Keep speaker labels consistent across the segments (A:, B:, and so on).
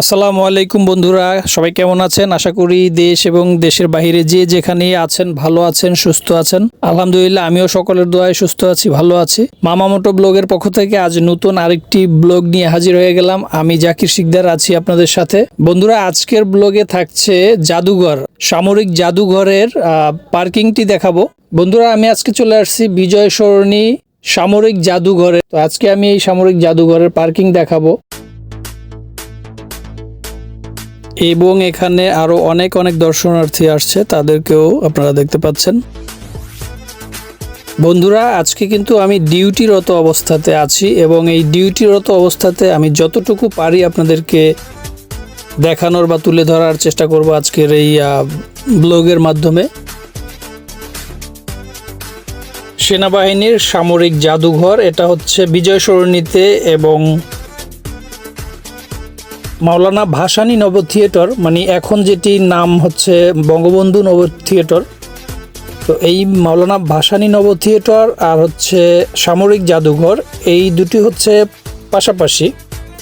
A: আসসালামু আলাইকুম বন্ধুরা, সবাই কেমন আছেন? আশা করি দেশ এবং দেশের বাইরে যে যেখানে আছেন, ভালো আছেন, সুস্থ আছেন। আলহামদুলিল্লাহ, আমিও সকলের দোয়ায় সুস্থ আছি, ভালো আছি। মামা মোটো ব্লগের পক্ষ থেকে আজ নতুন আরেকটি ব্লগ নিয়ে হাজির হয়ে গেলাম। আমি জাকির শিকদার আছি আপনাদের সাথে। বন্ধুরা, আজকের ব্লগে থাকছে জাদুঘর, সামরিক জাদুঘরের পার্কিংটি দেখাবো। বন্ধুরা, আমি আজকে চলে আসছি বিজয় সরণী সামরিক জাদুঘরে। তো আজকে আমি এই সামরিক জাদুঘরের পার্কিং দেখাবো। এবং এখানে আরও অনেক অনেক দর্শনার্থী আসছে, তাদেরকেও আপনারা দেখতে পাচ্ছেন। বন্ধুরা, আজকে কিন্তু আমি ডিউটিরত অবস্থাতে আছি এবং এই ডিউটিরত অবস্থাতে আমি যতটুকু পারি আপনাদেরকে দেখানোর বা তুলে ধরার চেষ্টা করব আজকের এই ব্লগের মাধ্যমে। সেনাবাহিনীর সামরিক জাদুঘর, এটা হচ্ছে বিজয় সরণিতে এবং মাওলানা ভাসানী নব থিয়েটার মানে এখন যেটি নাম হচ্ছে বঙ্গবন্ধু নব থিয়েটার। তো এই মাওলানা ভাসানী নব থিয়েটার আর হচ্ছে সামরিক জাদুঘর, এই দুটি হচ্ছে পাশাপাশি।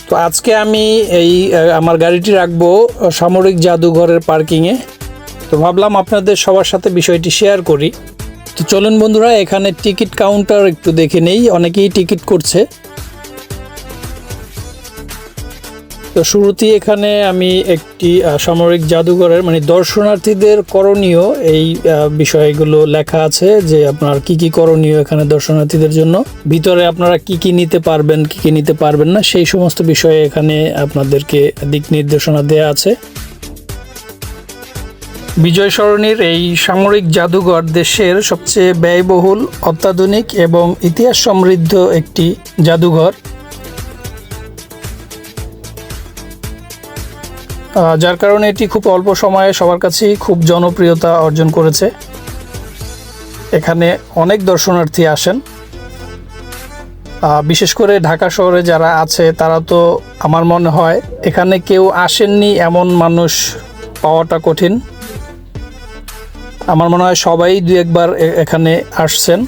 A: তো আজকে আমি এই আমার গাড়িটি রাখব সামরিক জাদুঘরের পার্কিংয়ে। তো ভাবলাম আপনাদের সবার সাথে বিষয়টি শেয়ার করি। তো চলুন বন্ধুরা, এখানে টিকিট কাউন্টার একটু দেখে নেই, অনেকেই টিকিট করছে। তো শুরুতেই এখানে আমি একটি সামরিক জাদুঘরের মানে দর্শনার্থীদের করণীয় এই বিষয়গুলো লেখা আছে যে আপনার কি কি করণীয় এখানে দর্শনার্থীদের জন্য। ভিতরে আপনারা কি কি নিতে পারবেন, কি কি নিতে পারবেন না, সেই সমস্ত বিষয়ে এখানে আপনাদেরকে দিক নির্দেশনা দেয়া আছে। বিজয় সরণির এই সামরিক জাদুঘর দেশের সবচেয়ে ব্যয়বহুল, অত্যাধুনিক এবং ইতিহাস সমৃদ্ধ একটি জাদুঘর। যার কারণে এটি খুব অল্প সময়ে সবার কাছেই খুব জনপ্রিয়তা অর্জন করেছে। এখানে অনেক দর্শনার্থী আসেন। বিশেষ করে ঢাকা শহরে যারা আছে, তারা তো আমার মনে হয় এখানে কেউ আসেননি এমন মানুষ পাওয়াটা কঠিন। আমার মনে হয় সবাই দু একবার এখানে আসছেন।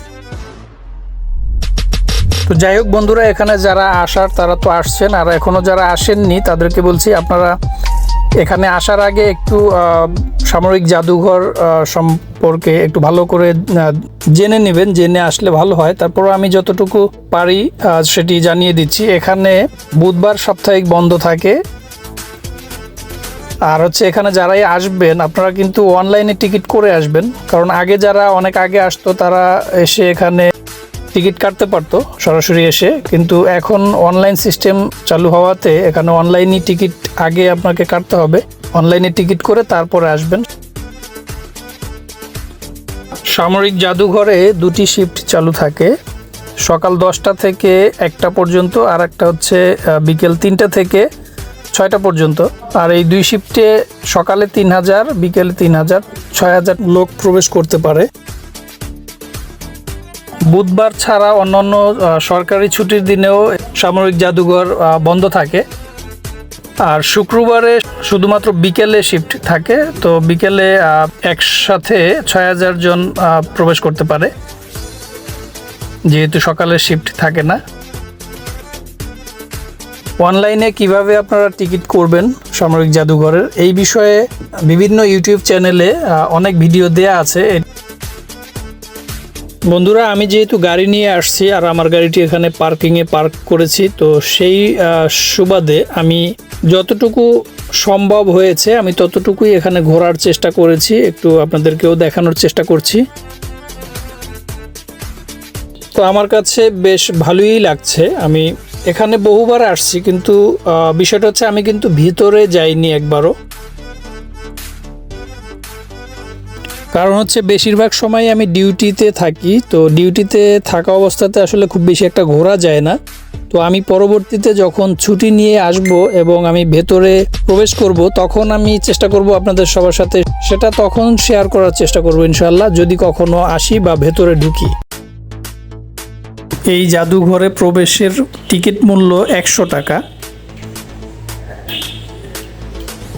A: তো যাই হোক বন্ধুরা, এখানে যারা আসার, তারা তো আসছেন। আর এখনও যারা আসেননি, তাদেরকে বলছি আপনারা এখানে আসার আগে একটু সামরিক জাদুঘর সম্পর্কে একটু ভালো করে জেনে নেবেন, জেনে আসলে ভালো হয়। তারপর আমি যতটুকু পারি সেটি জানিয়ে দিচ্ছি। এখানে বুধবার সাপ্তাহিক বন্ধ থাকে। আর হচ্ছে এখানে যারাই আসবেন, আপনারা কিন্তু অনলাইনে টিকিট করে আসবেন। কারণ আগে যারা অনেক আগে আসতো, তারা এসে এখানে টিকিট কাটতে পারতো সরাসরি এসে, কিন্তু এখন অনলাইন সিস্টেম চালু হওয়াতে এখানে অনলাইনই টিকিট আগে আপনাকে কাটতে হবে। অনলাইনে টিকিট করে তারপরে আসবেন। সামরিক জাদুঘরে দুটি শিফট চালু থাকে। সকাল দশটা থেকে একটা পর্যন্ত, আর একটা হচ্ছে বিকেল তিনটা থেকে ছয়টা পর্যন্ত। আর এই দুই শিফটে সকালে তিন হাজার, বিকেলে তিন হাজার, ছয় হাজার লোক প্রবেশ করতে পারে। বুধবার ছাড়া অন্যান্য সরকারি ছুটির দিনেও সামরিক জাদুঘর বন্ধ থাকে। আর শুক্রবারে শুধুমাত্র বিকেলে শিফট থাকে, তো বিকেলে একসাথে ছয় হাজার জন প্রবেশ করতে পারে। যেহেতু সকালে শিফট থাকে না। অনলাইনে কীভাবে আপনারা টিকিট করবেন সামরিক জাদুঘরের, এই বিষয়ে বিভিন্ন ইউটিউব চ্যানেলে অনেক ভিডিও দেয়া আছে। বন্ধুরা, আমি যেহেতু গাড়ি নিয়ে আসছি আর আমার গাড়িটি এখানে পার্কিংয়ে পার্ক করেছি, তো সেই সুবাদে আমি যতটুকু সম্ভব হয়েছে, আমি ততটুকুই এখানে ঘোরার চেষ্টা করেছি, একটু আপনাদেরকেও দেখানোর চেষ্টা করছি। তো আমার কাছে বেশ ভালোই লাগছে, আমি এখানে বহুবার আসছি, কিন্তু বিষয়টা হচ্ছে আমি কিন্তু ভিতরে যাইনি একবারও। কারণ হচ্ছে বেশিরভাগ সময় আমি ডিউটিতে থাকি, তো ডিউটিতে থাকা অবস্থাতে আসলে খুব বেশি একটা ঘোরা যায় না। তো আমি পরবর্তীতে যখন ছুটি নিয়ে আসব এবং আমি ভেতরে প্রবেশ করব, তখন আমি চেষ্টা করব আপনাদের সবার সাথে সেটা তখন শেয়ার করার চেষ্টা করব ইনশাল্লাহ যদি কখনো আসি বা ভেতরে ঢুকি। এই জাদুঘরে প্রবেশের টিকিট মূল্য একশো টাকা।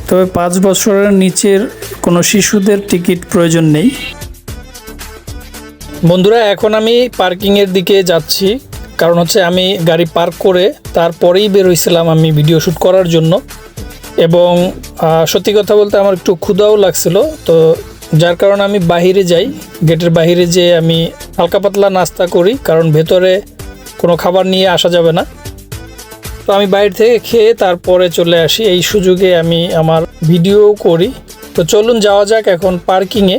A: তবে পাঁচ বছরের নিচের কোনো শিশুদের টিকিট প্রয়োজন নেই। বন্ধুরা, এখন আমি পার্কিংয়ের দিকে যাচ্ছি। কারণ হচ্ছে আমি গাড়ি পার্ক করে তারপরেই বের হয়েছিলাম আমি ভিডিও শ্যুট করার জন্য। এবং সত্যি কথা বলতে আমার একটু ক্ষুধাও লাগছিল। তো যার কারণে আমি বাহিরে যাই। গেটের বাইরে যেয়ে আমি হালকা পাতলা নাস্তা করি। কারণ ভেতরে কোনো খাবার নিয়ে আসা যাবে না। তো আমি বাইরে থেকে খেয়ে তারপরে চলে আসি। এই সুযোগে আমি আমার ভিডিও করি। তো চলুন যাওয়া যাক এখন পার্কিংয়ে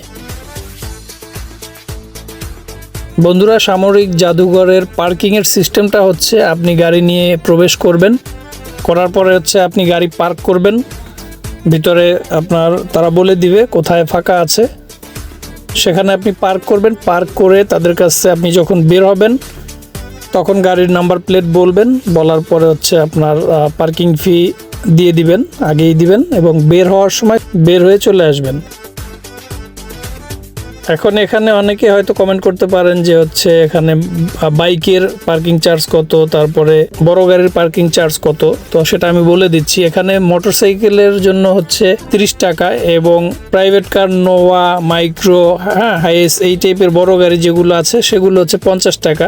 A: বন্ধুরা, সামরিক জাদুঘরের পার্কিংয়ের সিস্টেমটা হচ্ছে আপনি গাড়ি নিয়ে প্রবেশ করবেন। করার পরে হচ্ছে আপনি গাড়ি পার্ক করবেন। ভিতরে আপনার, তারা বলে দিবে কোথায় ফাঁকা আছে। সেখানে আপনি পার্ক করবেন। পার্ক করে তাদের কাছে আপনি যখন বের হবেন, তখন গাড়ির নাম্বার প্লেট বলবেন। বলার পরে হচ্ছে আপনার পার্কিং ফি দিয়ে দিবেন, আগেই দিবেন এবং বের হওয়ার সময় বের হয়ে চলে আসবেন। এখন এখানে অনেকে হয়তো কমেন্ট করতে পারেন যে হচ্ছে এখানে বাইকের পার্কিং চার্জ কত, তারপরে বড় গাড়ির পার্কিং চার্জ কত। তো সেটা আমি বলে দিচ্ছি, এখানে মোটরসাইকেলের জন্য হচ্ছে তিরিশ টাকা এবং প্রাইভেট কার নোয়া মাইক্রো হ্যাঁ হাইস এই টাইপের বড় গাড়ি যেগুলো আছে, সেগুলো হচ্ছে পঞ্চাশ টাকা।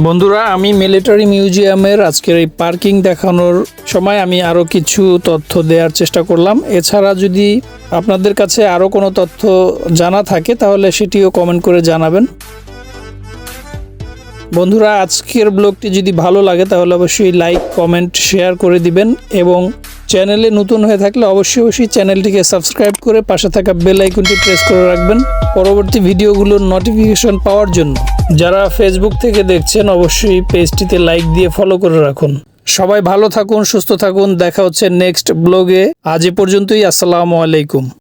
A: বন্ধুরা, আমি মিলিটারি মিউজিয়ামের আজকের এই পার্কিং দেখানোর সময় আমি আরও কিছু তথ্য দেওয়ার চেষ্টা করলাম। এছাড়া যদি আপনাদের কাছে আরও কোনো তথ্য জানা থাকে, তাহলে সেটিও কমেন্ট করে জানাবেন। বন্ধুরা, আজকের ব্লগটি যদি ভালো লাগে, তাহলে অবশ্যই লাইক কমেন্ট শেয়ার করে দিবেন এবং চ্যানেলে নতুন হয়ে থাকলে অবশ্যই অবশ্যই চ্যানেলটিকে সাবস্ক্রাইব করে পাশে থাকা বেল আইকনটি প্রেস করে রাখবেন। পরবর্তী ভিডিওগুলোর নোটিফিকেশন পাওয়ার জন্য। যারা ফেসবুক থেকে দেখছেন, অবশ্যই পেজটিতে লাইক দিয়ে ফলো করে রাখুন। সবাই ভালো থাকুন, সুস্থ থাকুন। দেখা হচ্ছে নেক্সট ব্লগে আজ এ পর্যন্তই, আসসালামু আলাইকুম।